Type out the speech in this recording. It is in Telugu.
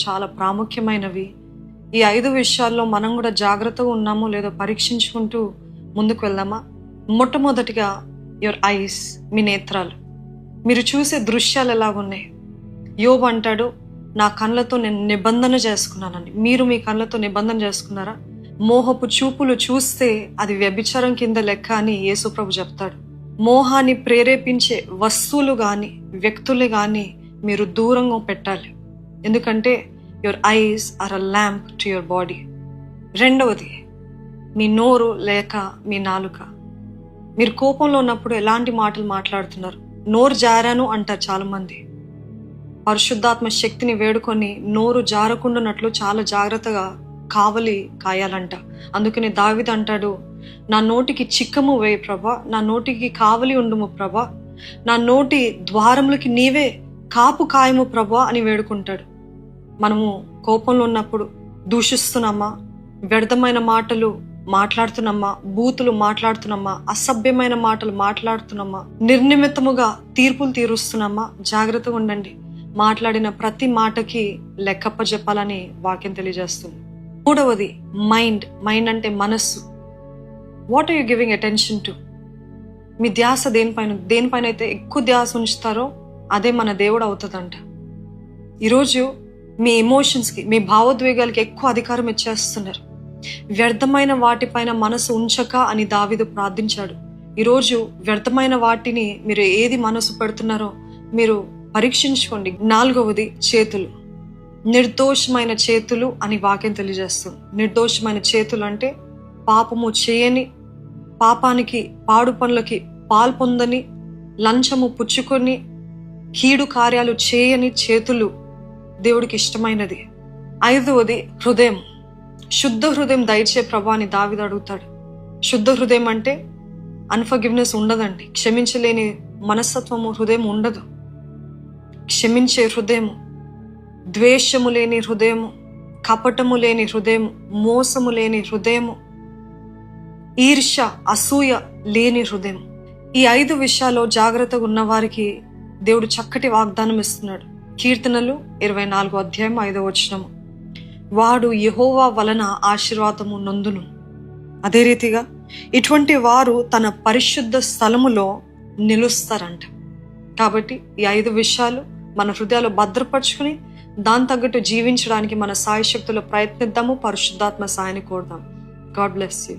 చాలా ప్రాముఖ్యమైనవి. ఈ ఐదు విషయాల్లో మనం కూడా జాగ్రత్తగా ఉన్నామో లేదో పరీక్షించుకుంటూ ముందుకు వెళ్దామా? మొట్టమొదటిగా యువర్ ఐస్ మీ నేత్రాలు. మీరు చూసే దృశ్యాలు ఎలాగున్నాయి? యోబు అంటాడు నా కళ్ళతో నేను నిబంధన చేసుకున్నానని. మీరు మీ కళ్ళతో నిబంధన చేసుకున్నారా? మోహపు చూపులు చూస్తే అది వ్యభిచారం కింద లెక్క అని యేసుప్రభు చెప్తాడు. మోహాన్ని ప్రేరేపించే వస్తువులు కానీ వ్యక్తులు కానీ మీరు దూరంగా పెట్టాలి. ఎందుకంటే your eyes are a lamp to your body రెండవది మీ నోరు లేక మీ నాలుక. మీరు కోపంలో ఉన్నప్పుడు ఎలాంటి మాటలు మాట్లాడుతున్నారు? నోరు జారాను అంటారు చాలామంది. పరిశుద్ధాత్మ శక్తిని వేడుకొని నోరు జారకుండానట్లు చాలా జాగ్రత్తగా కావలి కాయాలంట. అందుకని దావిద అంటాడు నా నోటికి చిక్కము వేయి ప్రభా నా నోటికి కావలి ఉండుము ప్రభా నా నోటి ద్వారములకి నీవే కాపు కాయము ప్రభా అని వేడుకుంటాడు. మనము కోపంలో ఉన్నప్పుడు దూషిస్తున్నామా? వ్యర్థమైన మాటలు మాట్లాడుతున్నామా? బూతులు మాట్లాడుతున్నామా? అసభ్యమైన మాటలు మాట్లాడుతున్నామా? నిర్నిమిత్తముగా తీర్పులు తీరుస్తున్నామా? జాగ్రత్తగా ఉండండి. మాట్లాడిన ప్రతి మాటకి లెక్కప్ప చెప్పాలని వాక్యం తెలియజేస్తుంది. మూడవది మైండ్. మైండ్ అంటే మనస్సు. What are you giving attention to మీ ధ్యాస దేనిపైన దేనిపైన అయితే ఎక్కువ ధ్యాస ఉంచుతారో అదే మన దేవుడు అవుతుందంట ఈరోజు మీ ఎమోషన్స్కి మీ భావోద్వేగాలకి ఎక్కువ అధికారం ఇచ్చేస్తున్నారు. వ్యర్థమైన వాటిపైన మనసు ఉంచక అని దావిదు ప్రార్థించాడు. ఈరోజు వ్యర్థమైన వాటిని మీరు ఏది మనసు పెడుతున్నారో మీరు పరీక్షించుకోండి. నాలుగవది చేతులు. నిర్దోషమైన చేతులు అని వాక్యం తెలియజేస్తుంది. నిర్దోషమైన చేతులు అంటే పాపము చేయని పాపానికి పాడు పనులకి పాల్పొందని లంచము పుచ్చుకొని కీడు కార్యాలు చేయని చేతులు దేవుడికి ఇష్టమైనది. ఐదవది హృదయం. శుద్ధ హృదయం దయచే ప్రభా అని దావిది అడుగుతాడు. శుద్ధ హృదయం అంటే అన్ఫర్గివ్నెస్ ఉండదండి. క్షమించలేని మనస్తత్వము హృదయం ఉండదు. క్షమించే హృదయము ద్వేషము లేని హృదయము కపటము లేని హృదయం మోసము లేని హృదయము ఈర్ష అసూయ లేని హృదయం. ఈ ఐదు విషయాల్లో జాగ్రత్తగా ఉన్నవారికి దేవుడు చక్కటి వాగ్దానం ఇస్తున్నాడు కీర్తనలు ఇరవై నాలుగో అధ్యాయం ఐదో వచ్చినము వాడు యహోవా వలన ఆశీర్వాదము నొందును. అదే రీతిగా ఇటువంటి వారు తన పరిశుద్ధ స్థలములో నిలుస్తారంట. కాబట్టి ఈ ఐదు విషయాలు మన హృదయాలు భద్రపరుచుకుని దాని తగ్గట్టు జీవించడానికి మన సాయశక్తులు ప్రయత్నిద్దాము పరిశుద్ధాత్మ సాయాన్ని కోరుదాం. God bless you.